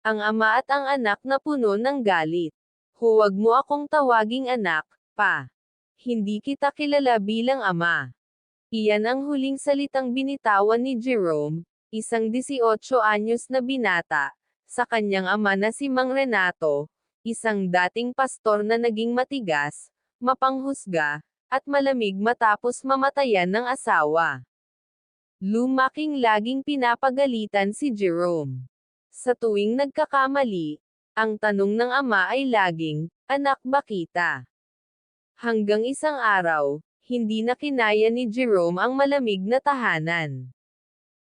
Ang ama at ang anak na puno ng galit. Huwag mo akong tawaging anak, pa. Hindi kita kilala bilang ama. Iyan ang huling salitang binitawan ni Jerome, isang 18 anyos na binata, sa kanyang ama na si Mang Renato, isang dating pastor na naging matigas, mapanghusga, at malamig matapos mamatayan ng asawa. Lumaking laging pinapagalitan si Jerome. Sa tuwing nagkakamali, ang tanong ng ama ay laging, anak ba kita? Hanggang isang araw, hindi na kinaya ni Jerome ang malamig na tahanan.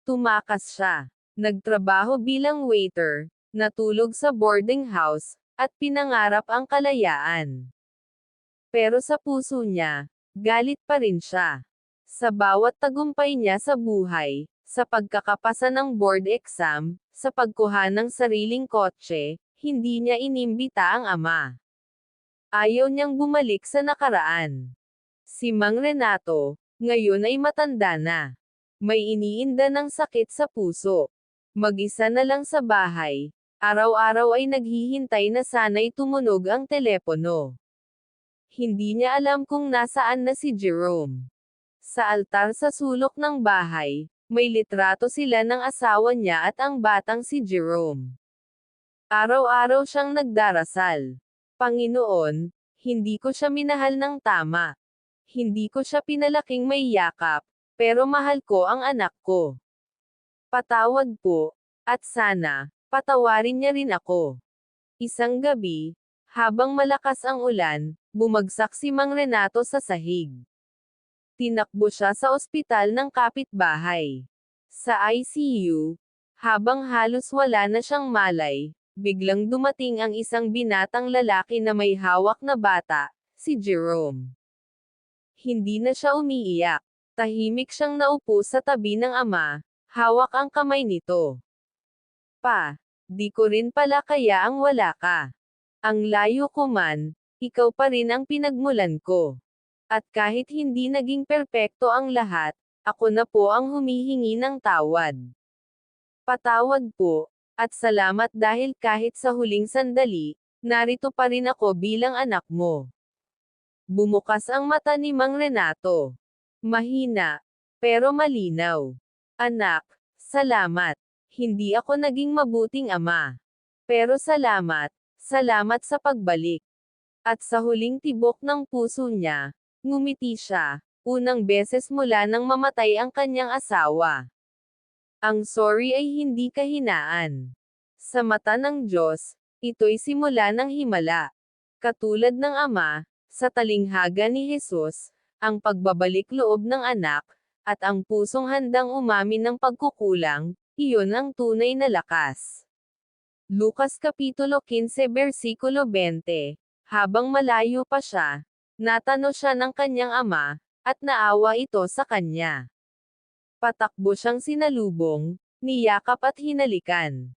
Tumakas siya. Nagtrabaho bilang waiter, natulog sa boarding house, at pinangarap ang kalayaan. Pero sa puso niya, galit pa rin siya. Sa bawat tagumpay niya sa buhay, sa pagkakapasa ng board exam, sa pagkuha ng sariling kotse, hindi niya inimbita ang ama. Ayaw niyang bumalik sa nakaraan. Si Mang Renato, ngayon ay matanda na. May iniinda ng sakit sa puso. Mag-isa na lang sa bahay. Araw-araw ay naghihintay na sana'y tumunog ang telepono. Hindi niya alam kung nasaan na si Jerome. Sa altar sa sulok ng bahay, may litrato sila ng asawa niya at ang batang si Jerome. Araw-araw siyang nagdarasal. Panginoon, hindi ko siya minahal ng tama. Hindi ko siya pinalaking may yakap, pero mahal ko ang anak ko. Patawad po, at sana, patawarin niya rin ako. Isang gabi, habang malakas ang ulan, bumagsak si Mang Renato sa sahig. Tinakbo siya sa ospital ng kapitbahay. Sa ICU, habang halos wala na siyang malay, biglang dumating ang isang binatang lalaki na may hawak na bata, si Jerome. Hindi na siya umiiyak. Tahimik siyang naupo sa tabi ng ama, hawak ang kamay nito. Pa, di ko rin pala kaya ang wala ka. Ang layo ko man, ikaw pa rin ang pinagmulan ko. At kahit hindi naging perpekto ang lahat, ako na po ang humihingi ng tawad. Patawad po, at salamat dahil kahit sa huling sandali, narito pa rin ako bilang anak mo. Bumukas ang mata ni Mang Renato. Mahina, pero malinaw. Anak, salamat. Hindi ako naging mabuting ama. Pero salamat, salamat sa pagbalik. At sa huling tibok ng puso niya, ngumiti siya, unang beses mula nang mamatay ang kanyang asawa. Ang sorry ay hindi kahinaan. Sa mata ng Diyos, ito'y simula ng himala. Katulad ng ama, sa talinghaga ni Jesus, ang pagbabalik loob ng anak, at ang pusong handang umamin ng pagkukulang, iyon ang tunay na lakas. Lucas Kapitulo 15 Versikulo 20 Habang malayo pa siya, natano siya ng kanyang ama, at naawa ito sa kanya. Patakbo siyang sinalubong, niyakap at hinalikan.